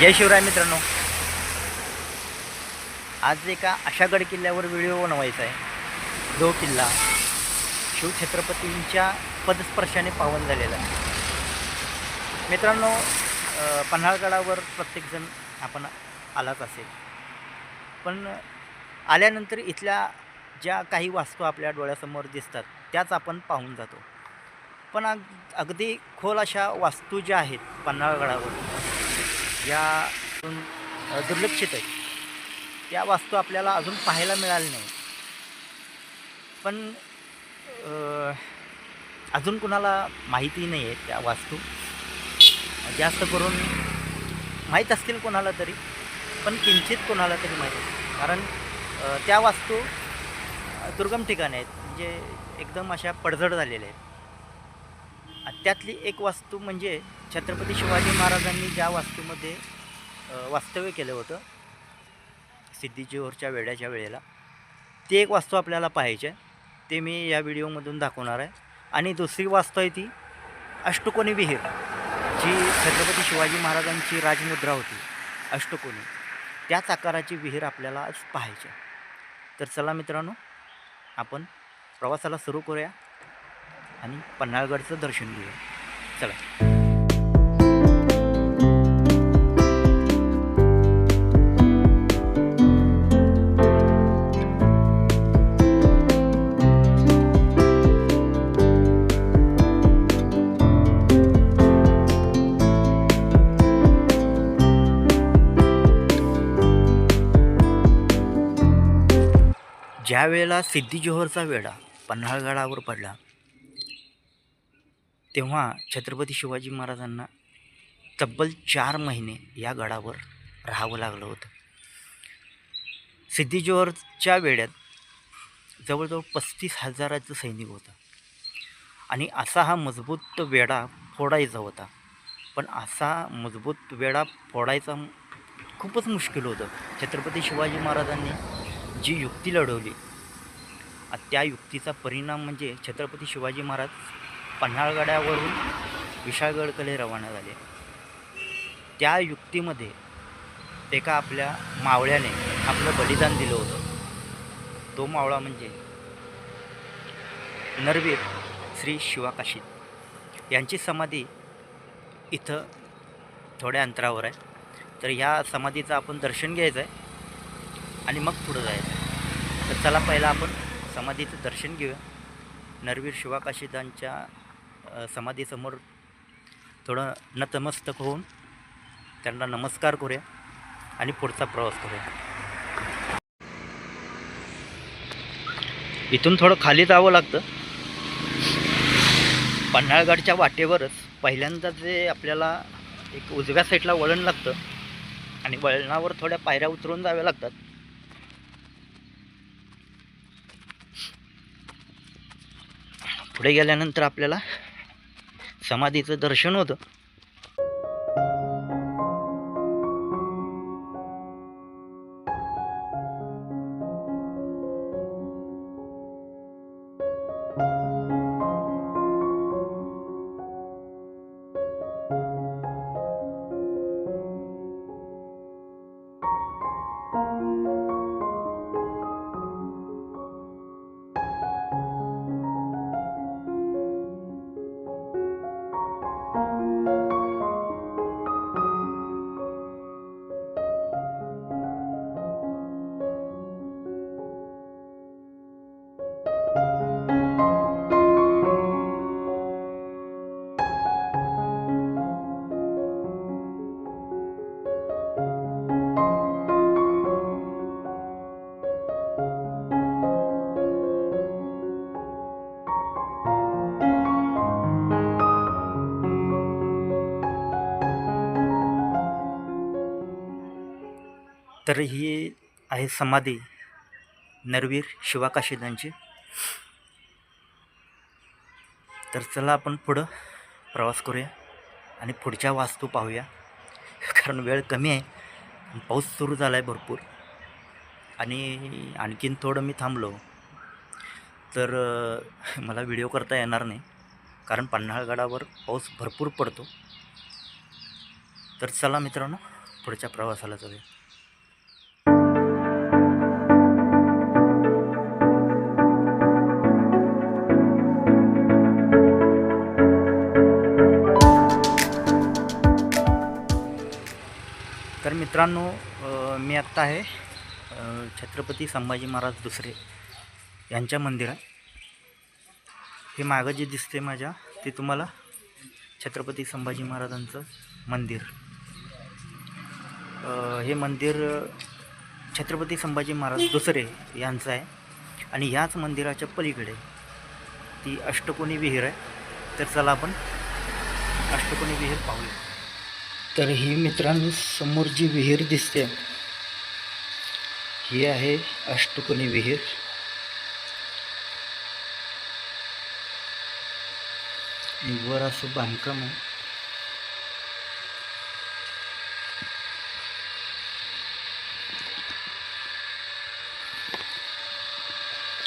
जय शिवराय मित्रांनो. आज एका अशा गड किल्ल्यावर व्हिडिओ बनवायचा आहे. जो किल्ला शिवछत्रपतींच्या पदस्पर्शाने पावन झालेला आहे. मित्रांनो पन्हाळगडावर प्रत्येकजण आपण आलाच असेल. पण आल्यानंतर इथल्या ज्या काही वास्तू आपल्या डोळ्यासमोर दिसतात त्याच आपण पाहून जातो. पण अग अगदी खोल अशा वास्तू ज्या आहेत पन्हाळगडावर या अजून, दुर्लक्षित आहेत त्या वास्तू आपल्याला अजून पाहायला मिळाल्या नाही. पण अजून कुणाला माहिती नाही आहे त्या वास्तू. जास्त करून माहीत असतील कोणाला तरी पण किंचित कोणाला तरी माहीत असतील. कारण त्या वास्तू दुर्गम ठिकाणी आहेत. म्हणजे एकदम अशा पडझड झालेल्या आहेत. त्यातली एक वास्तू म्हणजे छत्रपती शिवाजी महाराजांनी ज्या वास्तूमध्ये वास्तव्य केलं होतं सिद्धीजोहरच्या वेड्याच्या वेळेला ती एक वास्तू आपल्याला पाहायची आहे. ते मी या व्हिडिओमधून दाखवणार आहे. आणि दुसरी वास्तू आहे ती अष्टकोनी विहीर जी छत्रपती शिवाजी महाराजांची राजमुद्रा होती. अष्टकोनी. त्याच आकाराची विहीर आपल्याला आज पाहायची तर चला मित्रांनो आपण प्रवासाला सुरू करूया. आणि पन्हाळगडचं दर्शन घेऊया. चला. ज्या वेळेला सिद्धी जोहरचा वेढा पन्हाळगडावर पडला तेव्हा छत्रपती शिवाजी महाराजांना तब्बल चार महिने या गडावर राहावं लागलं होतं. सिद्धी जोहरच्या वेड्यात जवळजवळ पस्तीस हजाराचं सैनिक होतं. आणि असा हा मजबूत वेढा फोडायचा होता. पण असा मजबूत वेढा फोडायचा खूपच मुश्किल होतं. छत्रपती शिवाजी महाराजांनी जी युक्ती लढवली त्या युक्तीचा परिणाम म्हणजे छत्रपती शिवाजी महाराज पन्हाळगडावरून विशाळगडकडे रवाना झाले. त्या युक्तीमध्ये एका आपल्या मावळ्याने आपलं बलिदान दिलं होतं. तो मावळा म्हणजे नरवीर श्री शिवाकाशीत यांची समाधी इथं थोड्या अंतरावर आहे. तर ह्या समाधीचं आपण दर्शन घ्यायचं आहे आणि मग पुढं जायचं तर चला पहिला आपण समाधीचं दर्शन घेऊया. नरवीर शिवाकाशीदांच्या समाधीसमोर थोडं नतमस्तक होऊन त्यांना नमस्कार करूया आणि पुढचा प्रवास करूया. इथून थोडं खाली जावं लागतं. पन्हाळगडच्या वाटेवरच पहिल्यांदा जे आपल्याला एक उजव्या साईडला वळण लागतं आणि वळणावर थोड्या पायऱ्या उतरून जाव्या लागतात. पुढे गेल्यानंतर आपल्याला समाधीचं दर्शन होतं. तर ही आहे समाधी. नरवीर शिवाकाशीदांची. तर चला आपण पुढं प्रवास करूया आणि पुढच्या वास्तू पाहूया. कारण वेळ कमी आहे. पाऊस सुरू झाला आहे भरपूर. आणि आणखीन थोडं मी थांबलो. तर मला व्हिडिओ करता येणार नाही. कारण पन्हाळगडावर पाऊस भरपूर पडतो. तर चला मित्रांनो पुढच्या प्रवासाला जाऊया. मित्रांनो मी आत्ता आहे छत्रपती संभाजी महाराज दुसरे यांच्या मंदिरात. हे मागं जे दिसते माझ्या ते तुम्हाला छत्रपती संभाजी महाराजांचं मंदिर. हे मंदिर छत्रपती संभाजी महाराज दुसरे यांचं आहे आणि ह्याच मंदिराच्या पलीकडे ती अष्टकोनी विहीर आहे. तर चला आपण अष्टकोनी विहीर पाहूया. तर ही मित्रांनो समोर जी विहीर दिसते ही आहे अष्टकोनी विहीर. वर असं बांधकाम आहे.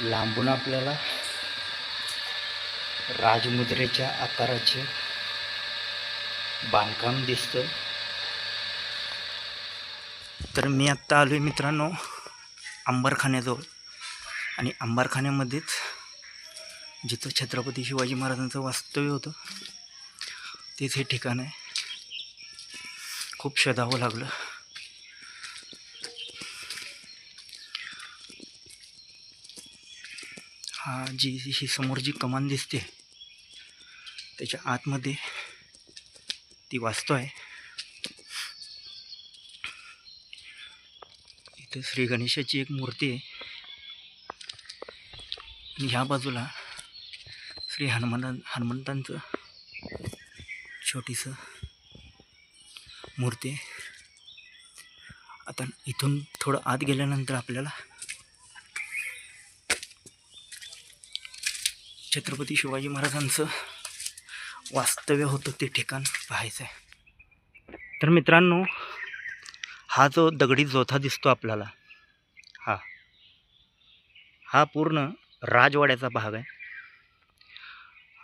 लांबून आपल्याला राजमुद्रेच्या आकाराचे बांधकाम दिसतं तर मी आत्ता आलो आहे मित्रांनो अंबरखान्याजवळ. आणि अंबरखान्यामध्येच जिथं छत्रपती शिवाजी महाराजांचं वास्तव्य होतं तेच हे ठिकाण आहे. खूप शोधावं लागलं. हा जी ही समोर जी कमान दिसते त्याच्या आतमध्ये ती वाचतो आहे इथं श्री गणेशाची एक मूर्ती आहे. ह्या बाजूला श्री हनुमान हनुमंतांचं छोटीसं मूर्ती आहे. आता इथून थोडं आत गेल्यानंतर आपल्याला छत्रपती शिवाजी महाराजांचं वास्तव्य होतं ते ठिकाण पाहायचं आहे तर मित्रांनो हा जो दगडी जोथा दिसतो आपल्याला हा हा पूर्ण राजवाड्याचा भाग आहे.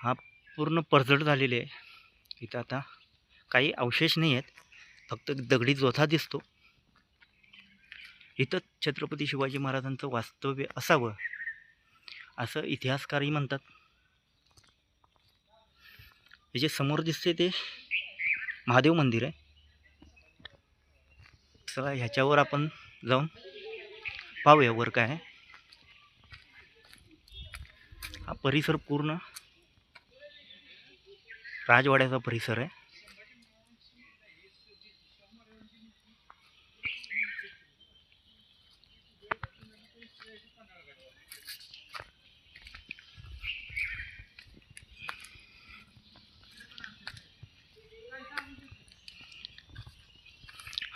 हा पूर्ण पडझड झालेले आहे. इथं आता काही अवशेष नाही आहेत फक्त दगडी जोथा दिसतो. इथं छत्रपती शिवाजी महाराजांचं वास्तव्य असावं असं इतिहासकारही म्हणतात. हे जे समोर दिसते ते महादेव मंदिर आहे. चला ह्याच्यावर आपण जाऊन पाहूया वर काय आहे. हा परिसर पूर्ण राजवाड्याचा परिसर आहे.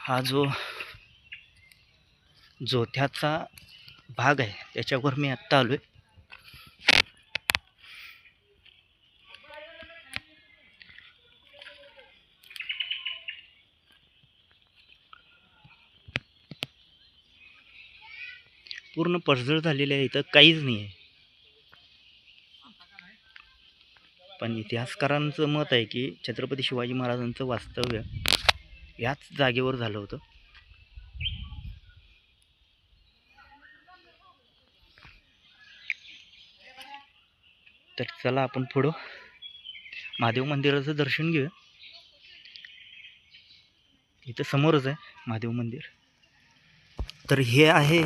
हा जो जोथ्याचा भाग आहे त्याच्यावर मी आत्ता आलो आहे पूर्ण पडझड झालेली आहे इथं काहीच नाही आहे पण इतिहासकारांचं मत आहे की छत्रपती शिवाजी महाराजांचं वास्तव्य याच जागेवर झालं होतं. तर चला आपण पुढं महादेव मंदिराचं दर्शन घेऊया. इथं समोरच आहे महादेव मंदिर. तर हे आहे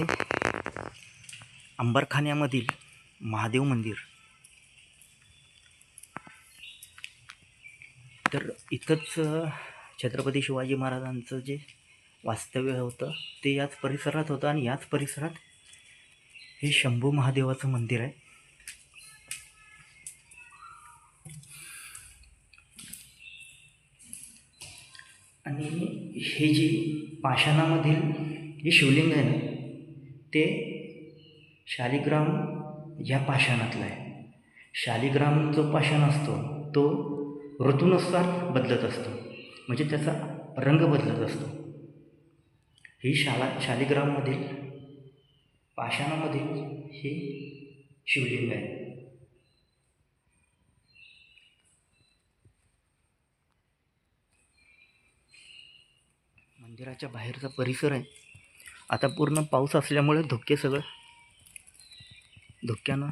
अंबरखान्यामधील महादेव मंदिर. तर इथंच छत्रपती शिवाजी महाराजांचं जे वास्तव्य होतं ते याच परिसरात होतं आणि याच परिसरात हे शंभू महादेवाचं मंदिर आहे. आणि हे जे पाषाणामधील जे शिवलिंग आहे ना ते शालिग्राम या पाषाणातलं आहे. शालिग्राम जो पाषाण असतो तो ऋतूनुसार बदलत असतो. म्हणजे त्याचा रंग बदलत असतो. ही शाला शालिग्राममधील पाषाणामधील हे शिवलिंग आहे. मंदिराच्या बाहेरचा परिसर आहे. आता पूर्ण पाऊस असल्यामुळे धुके सगळं धुक्यानं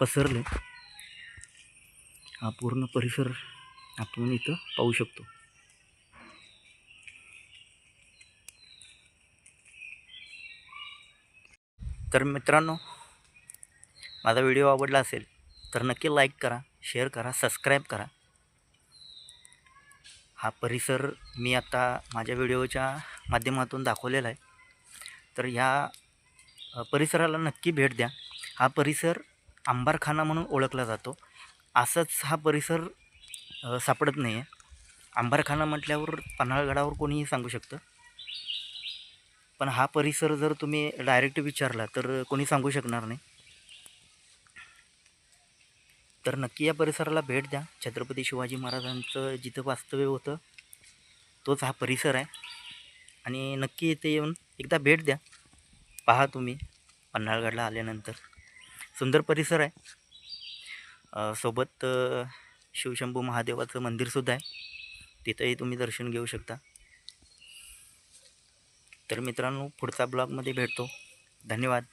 पसरले. हा पूर्ण परिसर आपण इथं पाहू शकतो. तर मित्रांनो माझा व्हिडिओ आवडला असेल तर नक्की लाईक करा शेअर करा सबस्क्राईब करा. हा परिसर मी आता माझ्या व्हिडिओच्या माध्यमातून दाखवलेला आहे. तर ह्या परिसराला नक्की भेट द्या. हा परिसर अंबारखाना म्हणून ओळखला जातो. असंच हा परिसर सापडत नाही आहे आंबारखाना म्हटल्यावर पन्हाळगडावर कोणीही सांगू शकतं? पण हा परिसर जर तुम्ही डायरेक्ट विचारला तर कोणी सांगू शकणार नाही. तर नक्की या परिसराला भेट द्या. छत्रपती शिवाजी महाराजांचं जिथं वास्तव्य होतं तोच हा परिसर आहे. आणि नक्की इथे येऊन एकदा भेट द्या. पहा तुम्ही पन्हाळगडला आल्यानंतर. सुंदर परिसर आहे. सोबत शिवशंभू महादेवाचं मंदिरसुद्धा आहे. तिथंही तुम्ही दर्शन घेऊ शकता. तर मित्रांनो पुढचा ब्लॉगमध्ये भेटतो. धन्यवाद.